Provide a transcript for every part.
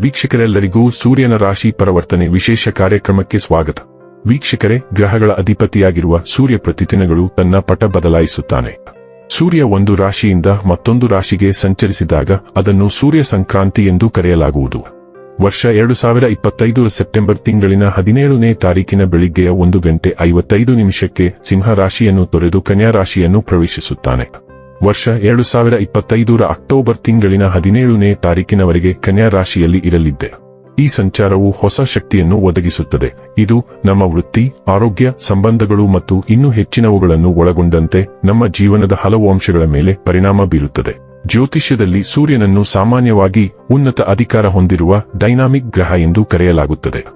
ವೀಕ್ಷಕರೆಲ್ಲರಿಗೂ ಸೂರ್ಯನ ರಾಶಿ ಪರಿವರ್ತನೆ ವಿಶೇಷ ಕಾರ್ಯಕ್ರಮಕ್ಕೆ ಸ್ವಾಗತ. ವೀಕ್ಷಕರೇ, ಗ್ರಹಗಳ ಅಧಿಪತಿಯಾಗಿರುವ ಸೂರ್ಯ ಪ್ರತಿದಿನಗಳು ತನ್ನ ಪಟ ಬದಲಾಯಿಸುತ್ತಾನೆ. ಸೂರ್ಯ ಒಂದು ರಾಶಿಯಿಂದ ಮತ್ತೊಂದು ರಾಶಿಗೆ ಸಂಚರಿಸಿದಾಗ ಅದನ್ನು ಸೂರ್ಯ ಸಂಕ್ರಾಂತಿ ಎಂದು ಕರೆಯಲಾಗುವುದು. ವರ್ಷ ಎರಡು ಸಾವಿರ ಇಪ್ಪತ್ತೈದು ಸೆಪ್ಟೆಂಬರ್ ತಿಂಗಳಿನ ಹದಿನೇಳನೇ ತಾರೀಕಿನ ಬೆಳಿಗ್ಗೆಯ ಒಂದು ಗಂಟೆ ಐವತ್ತೈದು ನಿಮಿಷಕ್ಕೆ ಸಿಂಹ ರಾಶಿಯನ್ನು ತೊರೆದು ಕನ್ಯಾ ರಾಶಿಯನ್ನು ಪ್ರವೇಶಿಸುತ್ತಾನೆ. ವರ್ಷ ಎರಡು ಸಾವಿರ ಇಪ್ಪತ್ತೈದರ ಅಕ್ಟೋಬರ್ ತಿಂಗಳಿನ ಹದಿನೇಳನೇ ತಾರೀಕಿನವರೆಗೆ ಕನ್ಯಾ ರಾಶಿಯಲ್ಲಿ ಇರಲಿದ್ದೆ. ಈ ಸಂಚಾರವು ಹೊಸ ಶಕ್ತಿಯನ್ನು ಒದಗಿಸುತ್ತದೆ. ಇದು ನಮ್ಮ ವೃತ್ತಿ, ಆರೋಗ್ಯ, ಸಂಬಂಧಗಳು ಮತ್ತು ಇನ್ನೂ ಹೆಚ್ಚಿನವುಗಳನ್ನು ಒಳಗೊಂಡಂತೆ ನಮ್ಮ ಜೀವನದ ಹಲವು ಅಂಶಗಳ ಮೇಲೆ ಪರಿಣಾಮ ಬೀರುತ್ತದೆ. ಜ್ಯೋತಿಷ್ಯದಲ್ಲಿ ಸೂರ್ಯನನ್ನು ಸಾಮಾನ್ಯವಾಗಿ ಉನ್ನತ ಅಧಿಕಾರ ಹೊಂದಿರುವ ಡೈನಾಮಿಕ್ ಗ್ರಹ ಎಂದು ಕರೆಯಲಾಗುತ್ತದೆ.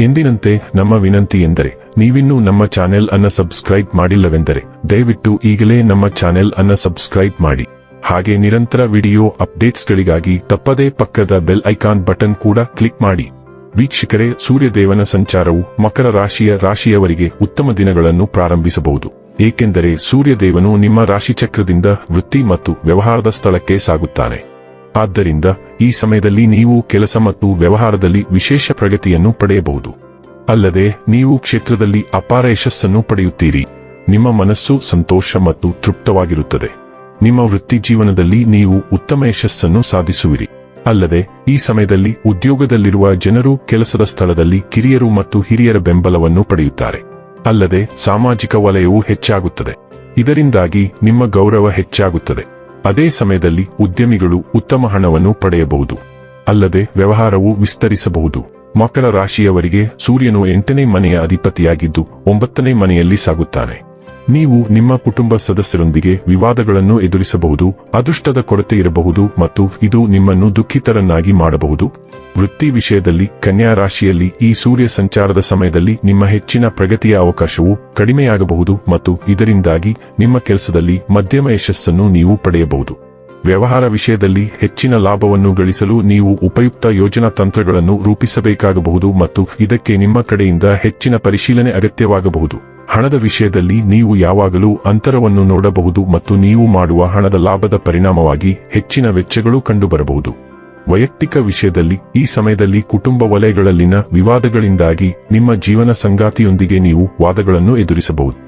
ಎಂದಿನಂತೆ ನಮ್ಮ ವಿನಂತಿ ಎಂದರೆ, ನೀವಿನ್ನೂ ನಮ್ಮ ಚಾನೆಲ್ ಅನ್ನ ಸಬ್ಸ್ಕ್ರೈಬ್ ಮಾಡಿಲ್ಲವೆಂದರೆ, ದಯವಿಟ್ಟು ಈಗಲೇ ನಮ್ಮ ಚಾನೆಲ್ ಅನ್ನ ಸಬ್ಸ್ಕ್ರೈಬ್ ಮಾಡಿ. ಹಾಗೆ ನಿರಂತರ ವಿಡಿಯೋ ಅಪ್ಡೇಟ್ಸ್ಗಳಿಗಾಗಿ ತಪ್ಪದೇ ಪಕ್ಕದ ಬೆಲ್ ಐಕಾನ್ ಬಟನ್ ಕೂಡ ಕ್ಲಿಕ್ ಮಾಡಿ. ವೀಕ್ಷಕರೇ, ಸೂರ್ಯದೇವನ ಸಂಚಾರವು ಮಕರ ರಾಶಿಯ ರಾಶಿಯವರಿಗೆ ಉತ್ತಮ ದಿನಗಳನ್ನು ಪ್ರಾರಂಭಿಸಬಹುದು. ಏಕೆಂದರೆ ಸೂರ್ಯದೇವನು ನಿಮ್ಮ ರಾಶಿಚಕ್ರದಿಂದ ವೃತ್ತಿ ಮತ್ತು ವ್ಯವಹಾರದ ಸ್ಥಳಕ್ಕೆ ಸಾಗುತ್ತಾನೆ. ಆದ್ದರಿಂದ ಈ ಸಮಯದಲ್ಲಿ ನೀವು ಕೆಲಸ ಮತ್ತು ವ್ಯವಹಾರದಲ್ಲಿ ವಿಶೇಷ ಪ್ರಗತಿಯನ್ನು ಪಡೆಯಬಹುದು. ಅಲ್ಲದೆ, ನೀವು ಕ್ಷೇತ್ರದಲ್ಲಿ ಅಪಾರ ಯಶಸ್ಸನ್ನು ಪಡೆಯುತ್ತೀರಿ. ನಿಮ್ಮ ಮನಸ್ಸು ಸಂತೋಷ ಮತ್ತು ತೃಪ್ತವಾಗಿರುತ್ತದೆ. ನಿಮ್ಮ ವೃತ್ತಿ ಜೀವನದಲ್ಲಿ ನೀವು ಉತ್ತಮ ಯಶಸ್ಸನ್ನು ಸಾಧಿಸುವಿರಿ. ಅಲ್ಲದೆ, ಈ ಸಮಯದಲ್ಲಿ ಉದ್ಯೋಗದಲ್ಲಿರುವ ಜನರು ಕೆಲಸದ ಸ್ಥಳದಲ್ಲಿ ಕಿರಿಯರು ಮತ್ತು ಹಿರಿಯರ ಬೆಂಬಲವನ್ನು ಪಡೆಯುತ್ತಾರೆ. ಅಲ್ಲದೆ, ಸಾಮಾಜಿಕ ವಲಯವು ಹೆಚ್ಚಾಗುತ್ತದೆ. ಇದರಿಂದಾಗಿ ನಿಮ್ಮ ಗೌರವ ಹೆಚ್ಚಾಗುತ್ತದೆ. ಅದೇ ಸಮಯದಲ್ಲಿ ಉದ್ಯಮಿಗಳು ಉತ್ತಮ ಹಣವನ್ನು ಪಡೆಯಬಹುದು. ಅಲ್ಲದೆ ವ್ಯವಹಾರವು ವಿಸ್ತರಿಸಬಹುದು. ಮಕರ ರಾಶಿಯವರಿಗೆ ಸೂರ್ಯನು ಎಂಟನೇ ಮನೆಯ ಅಧಿಪತಿಯಾಗಿದ್ದು ಒಂಬತ್ತನೇ ಮನೆಯಲ್ಲಿ ಸಾಗುತ್ತಾನೆ. ನೀವು ನಿಮ್ಮ ಕುಟುಂಬ ಸದಸ್ಯರೊಂದಿಗೆ ವಿವಾದಗಳನ್ನು ಎದುರಿಸಬಹುದು, ಅದೃಷ್ಟದ ಕೊರತೆ ಇರಬಹುದು ಮತ್ತು ಇದು ನಿಮ್ಮನ್ನು ದುಃಖಿತರನ್ನಾಗಿ ಮಾಡಬಹುದು. ವೃತ್ತಿ ವಿಷಯದಲ್ಲಿ, ಕನ್ಯಾ ರಾಶಿಯಲ್ಲಿ, ಈ ಸೂರ್ಯ ಸಂಚಾರದ ಸಮಯದಲ್ಲಿ ನಿಮ್ಮ ಹೆಚ್ಚಿನ ಪ್ರಗತಿಯ ಅವಕಾಶವು ಕಡಿಮೆಯಾಗಬಹುದು ಮತ್ತು ಇದರಿಂದಾಗಿ ನಿಮ್ಮ ಕೆಲಸದಲ್ಲಿ ಮಧ್ಯಮ ಯಶಸ್ಸನ್ನು ನೀವು ಪಡೆಯಬಹುದು. ವ್ಯವಹಾರ ವಿಷಯದಲ್ಲಿ ಹೆಚ್ಚಿನ ಲಾಭವನ್ನು ಗಳಿಸಲು ನೀವು ಉಪಯುಕ್ತ ಯೋಜನಾ ತಂತ್ರಗಳನ್ನು ರೂಪಿಸಬೇಕಾಗಬಹುದು ಮತ್ತು ಇದಕ್ಕೆ ನಿಮ್ಮ ಕಡೆಯಿಂದ ಹೆಚ್ಚಿನ ಪರಿಶೀಲನೆ ಅಗತ್ಯವಾಗಬಹುದು. ಹಣದ ವಿಷಯದಲ್ಲಿ ನೀವು ಯಾವಾಗಲೂ ಅಂತರವನ್ನು ನೋಡಬಹುದು ಮತ್ತು ನೀವು ಮಾಡುವ ಹಣದ ಲಾಭದ ಪರಿಣಾಮವಾಗಿ ಹೆಚ್ಚಿನ ವೆಚ್ಚಗಳು ಕಂಡುಬರಬಹುದು. ವೈಯಕ್ತಿಕ ವಿಷಯದಲ್ಲಿ, ಈ ಸಮಯದಲ್ಲಿ ಕುಟುಂಬ ವಲಯಗಳಲ್ಲಿನ ವಿವಾದಗಳಿಂದಾಗಿ ನಿಮ್ಮ ಜೀವನ ಸಂಗಾತಿಯೊಂದಿಗೆ ನೀವು ವಾದಗಳನ್ನು ಎದುರಿಸಬಹುದು.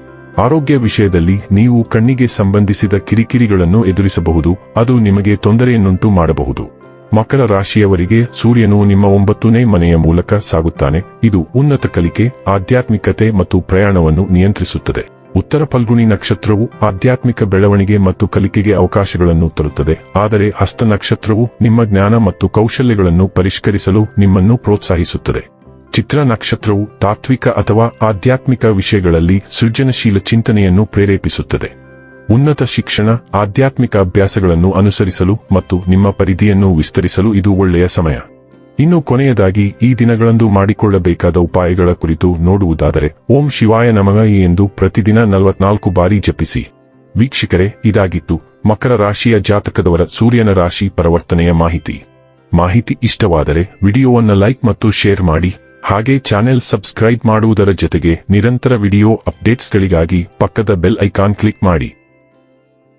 ಆರೋಗ್ಯ ವಿಷಯದಲ್ಲಿ ನೀವು ಕಣ್ಣಿಗೆ ಸಂಬಂಧಿಸಿದ ಕಿರಿಕಿರಿಗಳನ್ನು ಎದುರಿಸಬಹುದು, ಅದು ನಿಮಗೆ ತೊಂದರೆಯನ್ನುಂಟು ಮಾಡಬಹುದು. ಮಕರ ರಾಶಿಯವರಿಗೆ ಸೂರ್ಯನು ನಿಮ್ಮ ಒಂಬತ್ತನೇ ಮನೆಯ ಮೂಲಕ ಸಾಗುತ್ತಾನೆ. ಇದು ಉನ್ನತ ಕಲಿಕೆ, ಆಧ್ಯಾತ್ಮಿಕತೆ ಮತ್ತು ಪ್ರಯಾಣವನ್ನು ನಿಯಂತ್ರಿಸುತ್ತದೆ. ಉತ್ತರ ಫಲ್ಗುಣಿ ನಕ್ಷತ್ರವು ಆಧ್ಯಾತ್ಮಿಕ ಬೆಳವಣಿಗೆ ಮತ್ತು ಕಲಿಕೆಗೆ ಅವಕಾಶಗಳನ್ನು ತರುತ್ತದೆ. ಆದರೆ ಹಸ್ತ ನಕ್ಷತ್ರವು ನಿಮ್ಮ ಜ್ಞಾನ ಮತ್ತು ಕೌಶಲ್ಯಗಳನ್ನು ಪರಿಷ್ಕರಿಸಲು ನಿಮ್ಮನ್ನು ಪ್ರೋತ್ಸಾಹಿಸುತ್ತದೆ. ಚಿತ್ರ ನಕ್ಷತ್ರವು ತಾತ್ವಿಕ ಅಥವಾ ಆಧ್ಯಾತ್ಮಿಕ ವಿಷಯಗಳಲ್ಲಿ ಸೃಜನಶೀಲ ಚಿಂತನೆಯನ್ನು ಪ್ರೇರೇಪಿಸುತ್ತದೆ. ಉನ್ನತ ಶಿಕ್ಷಣ, ಆಧ್ಯಾತ್ಮಿಕ ಅಭ್ಯಾಸಗಳನ್ನು ಅನುಸರಿಸಲು ಮತ್ತು ನಿಮ್ಮ ಪರಿಧಿಯನ್ನು ವಿಸ್ತರಿಸಲು ಇದು ಒಳ್ಳೆಯ ಸಮಯ. ಇನ್ನು ಕೊನೆಯದಾಗಿ, ಈ ದಿನಗಳಂದು ಮಾಡಿಕೊಳ್ಳಬೇಕಾದ ಉಪಾಯಗಳ ಕುರಿತು ನೋಡುವುದಾದರೆ, ಓಂ ಶಿವಾಯ ನಮಃ ಎಂದು ಪ್ರತಿದಿನ ನಲವತ್ನಾಲ್ಕು ಬಾರಿ ಜಪಿಸಿ. ವೀಕ್ಷಕರೇ, ಇದಾಗಿತ್ತು ಮಕರ ರಾಶಿಯ ಜಾತಕದವರ ಸೂರ್ಯನ ರಾಶಿ ಪರಿವರ್ತನೆಯ ಮಾಹಿತಿ. ಮಾಹಿತಿ ಇಷ್ಟವಾದರೆ ವಿಡಿಯೋವನ್ನು ಲೈಕ್ ಮತ್ತು ಶೇರ್ ಮಾಡಿ, ಹಾಗೆ ಚಾನೆಲ್ ಸಬ್ಸ್ಕ್ರೈಬ್ ಮಾಡುವುದರ ಜೊತೆಗೆ ನಿರಂತರ ವಿಡಿಯೋ ಅಪ್ಡೇಟ್ಸ್ಗಳಿಗಾಗಿ ಪಕ್ಕದ ಬೆಲ್ ಐಕಾನ್ ಕ್ಲಿಕ್ ಮಾಡಿ.